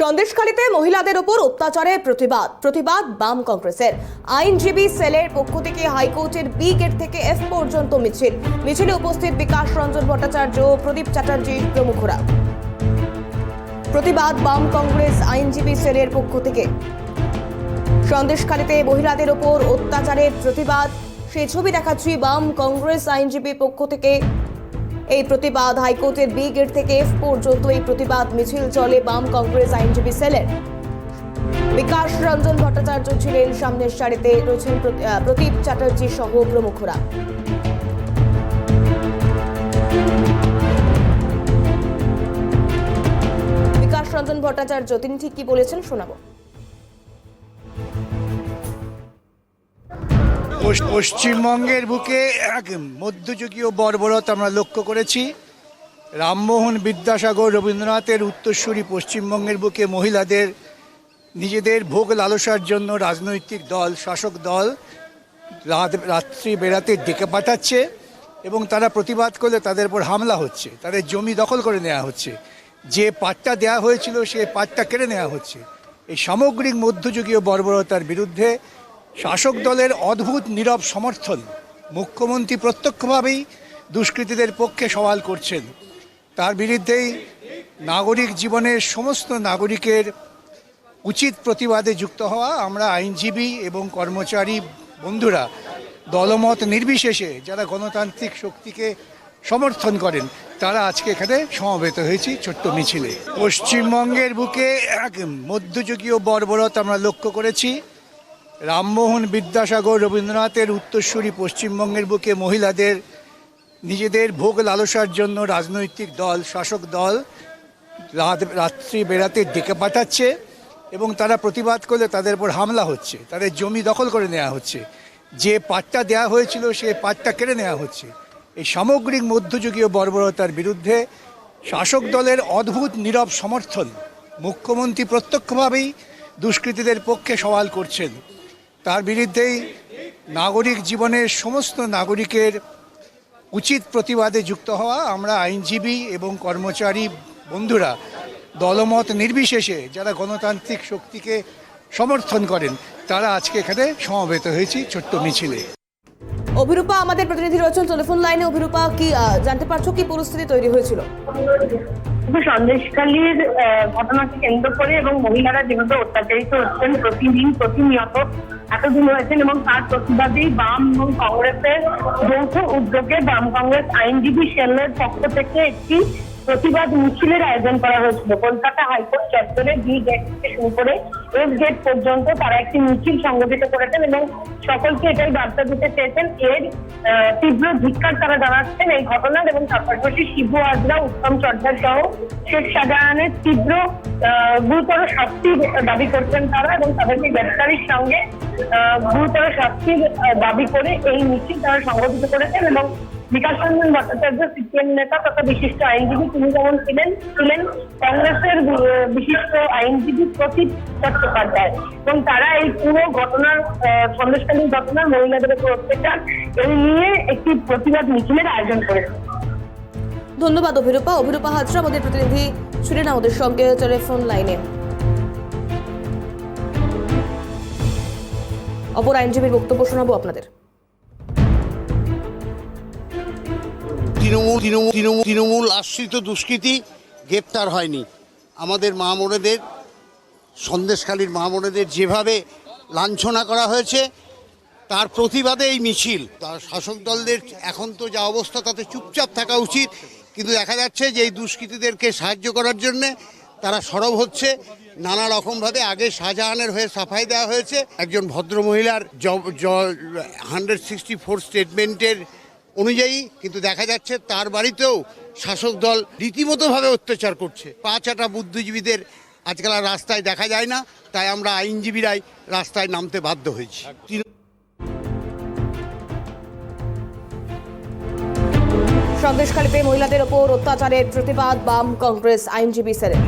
সন্দেশখালীতে মহিলাদের ওপর অত্যাচারের প্রতিবাদ প্রতিবাদ বাম কংগ্রেসের। আইনজীবী সেলের পক্ষ থেকে হাইকোর্টের বি গেট থেকে এফ পর্যন্ত মিছিল। মিছিলে উপস্থিত বিকাশ রঞ্জন ভট্টাচার্য, প্রদীপ চ্যাটার্জি, প্রমুখরা। প্রতিবাদ বাম কংগ্রেস আইনজীবী সেলের পক্ষ থেকে। সন্দেশখালীতে মহিলাদের ওপর অত্যাচারের প্রতিবাদ। সেই ছবি দেখাচ্ছি বাম কংগ্রেস আইনজীবী পক্ষ থেকে। এই প্রতিবাদ হাইকোর্টের বি গেট থেকে এফ পর্যন্ত এই প্রতিবাদ মিছিল চলে বাম কংগ্রেস আইনজীবী সেলের। বিকাশ রঞ্জন ভট্টাচার্য ছিলেন সামনের সারিতে, রয়েছেন প্রদীপ চ্যাটার্জি সহ প্রমুখরা। বিকাশ রঞ্জন ভট্টাচার্য, তিনি ঠিক কি বলেছেন শোনাবো। পশ্চিমবঙ্গের বুকে এক মধ্যযুগীয় বর্বরত আমরা লক্ষ্য করেছি। রামমোহন বিদ্যাসাগর রবীন্দ্রনাথের উত্তরসূরি পশ্চিমবঙ্গের বুকে মহিলাদের নিজেদের ভোগ লালসার জন্য রাজনৈতিক দল, শাসক দল রাত রাত্রি বেড়াতে ডেকে পাঠাচ্ছে এবং তারা প্রতিবাদ করলে তাদের উপর হামলা হচ্ছে। তাদের জমি দখল করে নেওয়া হচ্ছে। যে পাট্টা দেওয়া হয়েছিল সেই পাট্টা কেড়ে নেওয়া হচ্ছে। এই সামগ্রিক মধ্যযুগীয় বর্বরতার বিরুদ্ধে শাসক দলের অদ্ভুত নীরব সমর্থন মুখ্যমন্ত্রী প্রত্যক্ষভাবেই দুষ্কৃতীদের পক্ষে সওয়াল করছেন। তার বিরুদ্ধেই নাগরিক জীবনের সমস্ত নাগরিকের উচিত প্রতিবাদে যুক্ত হওয়া আমরা আইনজীবী এবং কর্মচারী বন্ধুরা দলমত নির্বিশেষে যারা গণতান্ত্রিক শক্তিকে সমর্থন করেন, তারা আজকে এখানে সমবেত হয়েছি ছোট্ট মিছিলে। পশ্চিমবঙ্গের বুকে এক মধ্যযুগীয় বর্বরত আমরা লক্ষ্য করেছি। রামমোহন বিদ্যাসাগর রবীন্দ্রনাথের উত্তরসূরি পশ্চিমবঙ্গের বুকে মহিলাদের নিজেদের ভোগ লালসার জন্য রাজনৈতিক দল, শাসক দল রাত, রাত্রি বেড়াতে ডেকে পাঠাচ্ছে এবং তারা প্রতিবাদ করলে তাদের উপর হামলা হচ্ছে। তাদের জমি দখল করে নেওয়া হচ্ছে। যে পাট্টা দেওয়া হয়েছিল সেই পাট্টা কেড়ে নেওয়া হচ্ছে। এই সামগ্রিক মধ্যযুগীয় বর্বরতার বিরুদ্ধে শাসক দলের অদ্ভুত, নীরব সমর্থন মুখ্যমন্ত্রী প্রত্যক্ষভাবেই দুষ্কৃতীদের পক্ষে সওয়াল করছেন। তার বিরুদ্ধেই নাগরিক জীবনের সমস্ত নাগরিকের উচিত প্রতিবাদে যুক্ত হওয়া আমরা আইনজীবী এবং কর্মচারী বন্ধুরা দলমত নির্বিশেষে যারা গণতান্ত্রিক শক্তিকে সমর্থন করেন তারা আজকে এখানে সমবেত হয়েছি ছোট্ট মিছিলে। অভিরূপা আমাদের প্রতিনিধি রয়েছেন টেলিফোন লাইনে। অভিরূপা কি জানতে পারছ কি পরিস্থিতি তৈরি হয়েছিল? আহ, ঘটনাকে কেন্দ্র করে এবং মহিলারা যেভাবে অত্যাচারিত হচ্ছেন প্রতিদিন প্রতিনিয়ত এতদিন হয়েছেন এবং তার প্রতিবাদেই বাম এবং কংগ্রেসের যৌথ উদ্যোগে বাম কংগ্রেস আইনজীবী সেলের পক্ষ থেকে একটি প্রতিবাদ মিছিলের আয়োজন করা হয়েছিল। কলকাতা হাইকোর্ট চত্বরে বি গেট থেকে শুরু করে এফ গেট পর্যন্ত তারা একটি মিছিল সংগঠিত করেছেন এবং সকলকে এটাই বার্তা দিতে চেয়েছেন, এর তীব্র ধিক্কার তারা জানাচ্ছেন এই ঘটনার এবং তার পাশাপাশি শিবু আজরা, উত্তম সর্দার সহ শেখ শাহজাহানের তীব্র গুরুতর শাস্তির দাবি করছেন তারা এবং তাদেরকে গ্রেপ্তারির সঙ্গে গুরুতর শাস্তির দাবি করে এই মিছিল তারা সংগঠিত করেছেন এবং বিকাশ রঞ্জন ভট্টাচার্য সিপিএম নেতা তথা বিশিষ্ট আইনজীবী, তিনি যেমন ছিলেন ছিলেন কংগ্রেসের বিশিষ্ট আইনজীবী প্রতীক চট্টোপাধ্যায়। এবং তারা এই পুরো ঘটনার সন্দেশকালীন ঘটনার মহিলাদের উপর অত্যাচার, এই নিয়ে একটি প্রতিবাদ মিছিলের আয়োজন করেছে। ধন্যবাদ অভিরূপা। অভিরূপা হাজরা, আমাদের প্রতিনিধি ছিলেন আমাদের সঙ্গে টেলিফোন লাইনে। অপর আইনজীবীর বক্তব্য শোনাবো আপনাদের। তৃণমূল তৃণমূল তৃণমূল তৃণমূল আশ্রিত দুষ্কৃতী গ্রেপ্তার হয়নি। আমাদের মা বোনেদের, সন্দেশখালীর মা বোনেদের যেভাবে লাঞ্ছনা করা হয়েছে, তার প্রতিবাদে এই মিছিল। তার শাসক দলদের এখন তো যা অবস্থা, তাতে চুপচাপ থাকা উচিত। কিন্তু দেখা যাচ্ছে যে এই দুষ্কৃতীদেরকে সাহায্য করার জন্যে তারা সরব হচ্ছে। নানা রকমভাবে আগে শাহজাহানের হয়ে সাফাই দেওয়া হয়েছে। একজন ভদ্রমহিলার হান্ড্রেড সিক্সটি ফোর স্টেটমেন্টের অনুযায়ী, কিন্তু দেখা যাচ্ছে তার বাড়িতেও শাসক দল রীতিমতোভাবে অত্যাচার করছে। পাঁচ আটা বুদ্ধিজীবীদের আজকাল আর রাস্তায় দেখা যায় না, তাই আমরা আইনজীবীরাই রাস্তায় নামতে বাধ্য হয়েছি। সন্দেশখালীতে মহিলাদের ওপর অত্যাচারের প্রতিবাদ বাম কংগ্রেস আইনজীবী সেলের